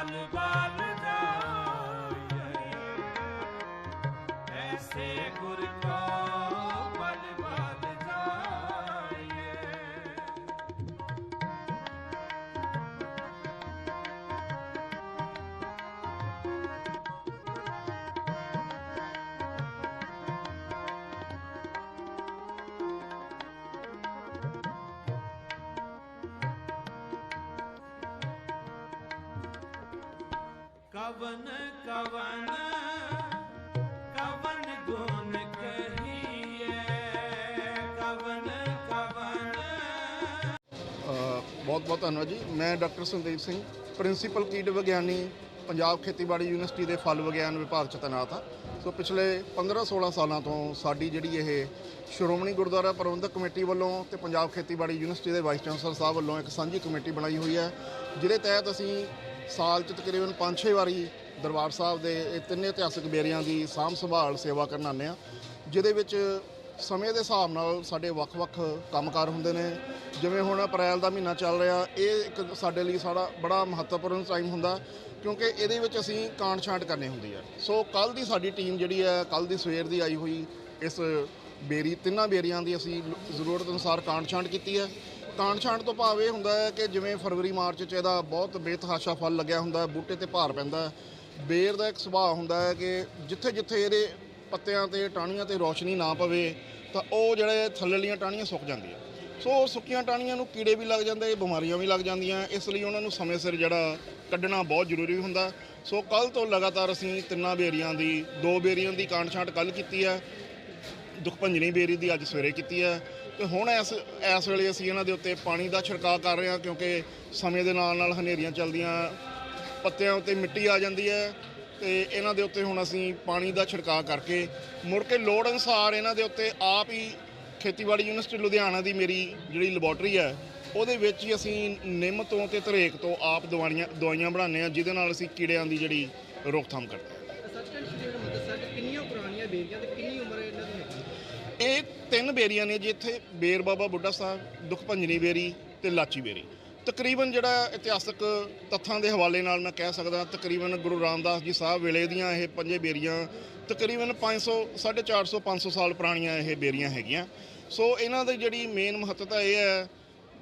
ਜਾਨ ਜਾਨ ਐਸੇ ਗੁਰ ਬਹੁਤ ਬਹੁਤ ਧੰਨਵਾਦ ਜੀ। ਮੈਂ ਡਾਕਟਰ ਸੰਦੀਪ ਸਿੰਘ, ਪ੍ਰਿੰਸੀਪਲ ਕੀਟ ਵਿਗਿਆਨੀ, ਪੰਜਾਬ ਖੇਤੀਬਾੜੀ ਯੂਨੀਵਰਸਿਟੀ ਦੇ ਫਲ ਵਿਗਿਆਨ ਵਿਭਾਗ ਚ ਤੈਨਾਤ ਹਾਂ। ਸੋ ਪਿਛਲੇ 15-16 ਸਾਲਾਂ ਤੋਂ ਸਾਡੀ ਜਿਹੜੀ ਇਹ ਸ਼੍ਰੋਮਣੀ ਗੁਰਦੁਆਰਾ ਪ੍ਰਬੰਧਕ ਕਮੇਟੀ ਵੱਲੋਂ ਤੇ ਪੰਜਾਬ ਖੇਤੀਬਾੜੀ ਯੂਨੀਵਰਸਿਟੀ ਦੇ ਵਾਈਸ ਚਾਂਸਲਰ ਸਾਹਿਬ ਵੱਲੋਂ ਇੱਕ ਸਾਂਝੀ ਕਮੇਟੀ ਬਣਾਈ ਹੋਈ ਹੈ, ਜਿਹਦੇ ਤਹਿਤ ਅਸੀਂ ਸਾਲ ਚ ਤਕਰੀਬਨ 5-6 ਵਾਰੀ ਦਰਬਾਰ ਸਾਹਿਬ ਦੇ ਇਹ ਤਿੰਨੇ ਇਤਿਹਾਸਕ ਬੇਰੀਆਂ ਦੀ ਸਾਂਭ ਸੰਭਾਲ ਸੇਵਾ ਕਰਨ ਆਉਂਦੇ ਹਾਂ, ਜਿਹਦੇ ਵਿੱਚ ਸਮੇਂ ਦੇ ਹਿਸਾਬ ਨਾਲ ਸਾਡੇ ਵੱਖ-ਵੱਖ ਕੰਮਕਾਰ ਹੁੰਦੇ ਨੇ। ਜਿਵੇਂ ਹੁਣ ਅਪ੍ਰੈਲ ਦਾ ਮਹੀਨਾ ਚੱਲ ਰਿਹਾ, ਇਹ ਇੱਕ ਸਾਡੇ ਲਈ ਸਾਡਾ ਬੜਾ ਮਹੱਤਵਪੂਰਨ ਟਾਈਮ ਹੁੰਦਾ, ਕਿਉਂਕਿ ਇਹਦੇ ਵਿੱਚ ਅਸੀਂ ਕਾਂਡ ਛਾਂਟ ਕਰਨੀ ਹੁੰਦੀ ਹੈ ਸੋ ਕੱਲ ਦੀ ਸਾਡੀ ਟੀਮ ਜਿਹੜੀ ਹੈ ਕੱਲ ਦੀ ਸਵੇਰ ਦੀ ਆਈ ਹੋਈ ਇਸ ਬੇਰੀ, ਤਿੰਨਾਂ ਬੇਰੀਆਂ ਦੀ ਅਸੀਂ ਜ਼ਰੂਰਤ ਅਨੁਸਾਰ ਕਾਂਡ ਛਾਂਟ ਕੀਤੀ ਹੈ। ਕਾਂਟ ਛਾਂਟ ਤੋਂ ਭਾਵ ਇਹ ਹੁੰਦਾ ਹੈ ਕਿ ਜਿਵੇਂ ਫਰਵਰੀ, ਮਾਰਚ ਚ ਇਹਦਾ ਬਹੁਤ ਬੇਤਹਾਸ਼ਾ ਫਲ ਲੱਗਿਆ ਹੁੰਦਾ ਹੈ, ਬੂਟੇ ਤੇ ਭਾਰ ਪੈਂਦਾ ਹੈ। ਬੇਰ ਦਾ ਇੱਕ ਸੁਭਾਅ ਹੁੰਦਾ ਹੈ ਕਿ ਜਿੱਥੇ ਜਿੱਥੇ ਇਹਦੇ ਪੱਤਿਆਂ ਤੇ, ਟਾਹਣੀਆਂ ਤੇ ਰੌਸ਼ਨੀ ਨਾ ਪਵੇ, ਤਾਂ ਉਹ ਜਿਹੜੇ ਥੱਲੇਲੀਆਂ ਟਾਹਣੀਆਂ ਸੁੱਕ ਜਾਂਦੀਆਂ। ਸੋ ਉਹ ਸੁੱਕੀਆਂ ਟਾਹਣੀਆਂ ਨੂੰ ਕੀੜੇ ਵੀ ਲੱਗ ਜਾਂਦੇ, ਬਿਮਾਰੀਆਂ ਵੀ ਲੱਗ ਜਾਂਦੀਆਂ। ਇਸ ਲਈ ਉਹਨਾਂ ਨੂੰ ਸਮੇਂ ਸਿਰ ਜਿਹੜਾ ਕੱਢਣਾ ਬਹੁਤ ਜ਼ਰੂਰੀ ਹੁੰਦਾ। ਸੋ ਕੱਲ ਤੋਂ ਲਗਾਤਾਰ ਅਸੀਂ ਤਿੰਨਾਂ ਬੇਰੀਆਂ ਦੀ, ਦੋ ਬੇਰੀਆਂ ਦੀ ਕਾਂਡ ਛਾਂਟ ਕੱਲ ਕੀਤੀ ਹੈ। ਦੁਖਭੰਜਨੀ ਬੇਰੀ ਦੀ ਅੱਜ ਸਵੇਰੇ ਕੀਤੀ ਹੈ। ਤੇ ਹੁਣ ਇਸ ਇਸ ਵੇਲੇ ਅਸੀਂ ਇਹਨਾਂ ਦੇ ਉੱਤੇ ਪਾਣੀ ਦਾ ਛਿੜਕਾਅ ਕਰ ਰਹੇ ਹਾਂ ਕਿਉਂਕਿ ਸਮੇਂ ਦੇ ਨਾਲ ਨਾਲ ਹਨੇਰੀਆਂ ਚੱਲਦੀਆਂ ਪੱਤਿਆਂ ਉੱਤੇ ਮਿੱਟੀ ਆ ਜਾਂਦੀ ਹੈ ਤੇ ਇਹਨਾਂ ਦੇ ਉੱਤੇ ਹੁਣ ਅਸੀਂ ਪਾਣੀ ਦਾ ਛਿੜਕਾਅ ਕਰਕੇ ਮੁੜ ਕੇ ਲੋੜ ਅਨੁਸਾਰ ਇਹਨਾਂ ਦੇ ਉੱਤੇ ਆਪ ਹੀ ਖੇਤੀਬਾੜੀ ਯੂਨੀਵਰਸਿਟੀ ਲੁਧਿਆਣਾ ਦੀ ਮੇਰੀ ਜਿਹੜੀ ਲੈਬੋਰਟਰੀ ਹੈ ਉਹਦੇ ਵਿੱਚ ਹੀ ਅਸੀਂ ਨਿੰਮ ਤੋਂ ਤੇ ਧਰੇਕ ਤੋਂ ਆਪ ਦਵਾਈਆਂ ਦਵਾਈਆਂ ਬਣਾਉਂਦੇ ਹਾਂ ਜਿਹਦੇ ਨਾਲ ਅਸੀਂ ਕੀੜਿਆਂ ਦੀ ਜਿਹੜੀ ਰੋਕਥਾਮ ਕਰਦੇ ਹਾਂ। ਸੱਚਖੰਡ ਸ਼੍ਰੀ ਹਰਿਮੰਦਰ ਸਾਹਿਬ 'ਚ ਕਿੰਨੀਆਂ ਪੁਰਾਣੀਆਂ ਬੇਰੀਆਂ ਤੇ ਕਿੰਨੀ ਉਮਰ ਇਹਨਾਂ ਦੀ ਹੈਗੀ? ਇਹ ਤਿੰਨ ਬੇਰੀਆਂ ਨੇ ਜਿੱਥੇ ਬੇਰ ਬਾਬਾ ਬੁੱਢਾ ਸਾਹਿਬ, ਦੁੱਖ ਭੰਜਨੀ ਬੇਰੀ ਤੇ ਲਾਚੀ ਬੇਰੀ। ਤਕਰੀਬਨ ਜਿਹੜਾ ਇਤਿਹਾਸਕ ਤੱਥਾਂ ਦੇ ਹਵਾਲੇ ਨਾਲ ਮੈਂ ਕਹਿ ਸਕਦਾ, ਤਕਰੀਬਨ ਗੁਰੂ ਰਾਮਦਾਸ ਜੀ ਸਾਹਿਬ ਵੇਲੇ ਦੀਆਂ ਇਹ ਪੰਜੇ ਬੇਰੀਆਂ, ਤਕਰੀਬਨ 500 450 500 ਸਾਲ ਪੁਰਾਣੀਆਂ ਇਹ ਬੇਰੀਆਂ ਹੈਗੀਆਂ। ਸੋ ਇਹਨਾਂ ਦੀ ਜਿਹੜੀ ਮੇਨ ਮਹੱਤਤਾ ਇਹ ਹੈ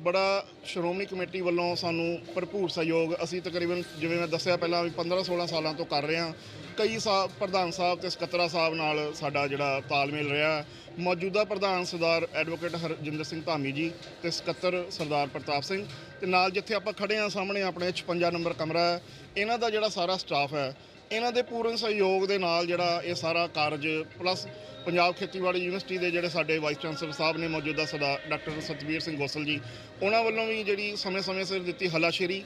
ਬੜਾ ਸ਼੍ਰੋਮਣੀ ਕਮੇਟੀ ਵੱਲੋਂ ਸਾਨੂੰ ਭਰਪੂਰ ਸਹਿਯੋਗ, ਅਸੀਂ ਤਕਰੀਬਨ ਜਿਵੇਂ ਮੈਂ ਦੱਸਿਆ ਪਹਿਲਾਂ ਵੀ 15 16 ਸਾਲਾਂ ਤੋਂ ਕਰ ਰਹੇ ਹਾਂ। ਕਈ ਸਾਹਿਬ ਪ੍ਰਧਾਨ ਸਾਹਿਬ ਤੇ ਸਕੱਤਰਾ ਸਾਹਿਬ ਨਾਲ ਸਾਡਾ ਜਿਹੜਾ ਤਾਲਮੇਲ ਰਿਹਾ। ਮੌਜੂਦਾ ਪ੍ਰਧਾਨ ਸਰਦਾਰ ਐਡਵੋਕੇਟ ਹਰਜਿੰਦਰ ਸਿੰਘ ਧਾਮੀ ਜੀ ਤੇ ਸਕੱਤਰ ਸਰਦਾਰ ਪ੍ਰਤਾਪ ਸਿੰਘ ਤੇ ਨਾਲ ਜਿੱਥੇ ਆਪਾਂ ਖੜੇ ਹਾਂ ਸਾਹਮਣੇ ਆਪਣੇ 56 ਨੰਬਰ ਕਮਰਾ ਹੈ। ਇਹਨਾਂ ਦਾ ਜਿਹੜਾ ਸਾਰਾ ਸਟਾਫ ਹੈ ਇਹਨਾਂ ਦੇ ਪੂਰਨ ਸਹਿਯੋਗ ਦੇ ਨਾਲ ਜਿਹੜਾ ਇਹ ਸਾਰਾ ਕਾਰਜ ਪਲੱਸ ਪੰਜਾਬ ਖੇਤੀਬਾੜੀ ਯੂਨੀਵਰਸਿਟੀ ਦੇ ਜਿਹੜੇ ਸਾਡੇ ਵਾਈਸ ਚਾਂਸਲਰ ਸਾਹਿਬ ਨੇ ਮੌਜੂਦਾ ਸਰਦਾਰ ਡਾਕਟਰ ਸਤਵੀਰ ਸਿੰਘ ਗੋਸਲ ਜੀ, ਉਹਨਾਂ ਵੱਲੋਂ ਵੀ ਜਿਹੜੀ ਸਮੇਂ-ਸਮੇਂ ਸਿਰ ਦਿੱਤੀ ਹਲਾਸ਼ੇਰੀ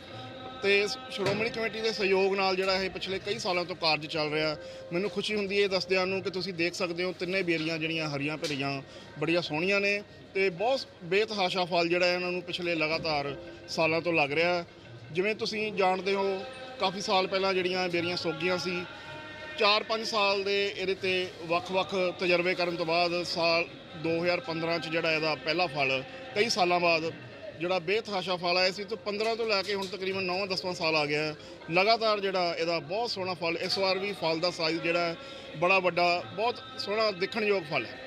ਤੇ ਸ਼੍ਰੋਮਣੀ ਕਮੇਟੀ ਦੇ ਸਹਿਯੋਗ ਨਾਲ ਜਿਹੜਾ ਇਹ ਪਿਛਲੇ ਕਈ ਸਾਲਾਂ ਤੋਂ ਕਾਰਜ ਚੱਲ ਰਿਹਾ। ਮੈਨੂੰ ਖੁਸ਼ੀ ਹੁੰਦੀ ਹੈ ਇਹ ਦੱਸਦਿਆਂ ਨੂੰ ਕਿ ਤੁਸੀਂ ਦੇਖ ਸਕਦੇ ਹੋ ਤਿੰਨੇ ਬੇਰੀਆਂ ਜਿਹੜੀਆਂ ਹਰੀਆਂ ਭਰੀਆਂ ਬੜੀਆਂ ਸੋਹਣੀਆਂ ਨੇ ਤੇ ਬਹੁਤ ਬੇਤਹਾਸ਼ਾ ਫਲ ਜਿਹੜਾ ਇਹਨਾਂ ਨੂੰ ਪਿਛਲੇ ਲਗਾਤਾਰ ਸਾਲਾਂ ਤੋਂ ਲੱਗ ਰਿਹਾ। ਜਿਵੇਂ ਤੁਸੀਂ ਜਾਣਦੇ ਹੋ ਕਾਫੀ ਸਾਲ ਪਹਿਲਾਂ ਜਿਹੜੀਆਂ ਬੇਰੀਆਂ ਸੁੱਕ ਸੀ 4-5 ਸਾਲ ਦੇ ਇਹਦੇ ਤੇ ਵੱਖ-ਵੱਖ ਤਜਰਬੇ ਕਰਨ ਤੋਂ ਬਾਅਦ ਸਾਲ 2015 ਚ ਜਿਹੜਾ ਇਹਦਾ ਪਹਿਲਾ ਫਲ, ਕਈ ਸਾਲਾਂ ਬਾਅਦ ਜਿਹੜਾ ਬੇਤਹਾਸ਼ਾ ਫਲ ਆਇਆ ਸੀ, ਤੋਂ 15 ਤੋਂ ਲੈ ਕੇ ਹੁਣ ਤਕਰੀਬਨ 9-10ਵਾਂ ਸਾਲ ਆ ਗਿਆ। ਲਗਾਤਾਰ ਜਿਹੜਾ ਇਹਦਾ ਬਹੁਤ ਸੋਹਣਾ ਫਲ, ਇਸ ਵਾਰ ਵੀ ਫਲ ਦਾ ਸਾਈਜ਼ ਜਿਹੜਾ ਬੜਾ ਵੱਡਾ, ਬਹੁਤ ਸੋਹਣਾ ਦੇਖਣਯੋਗ ਫਲ ਹੈ।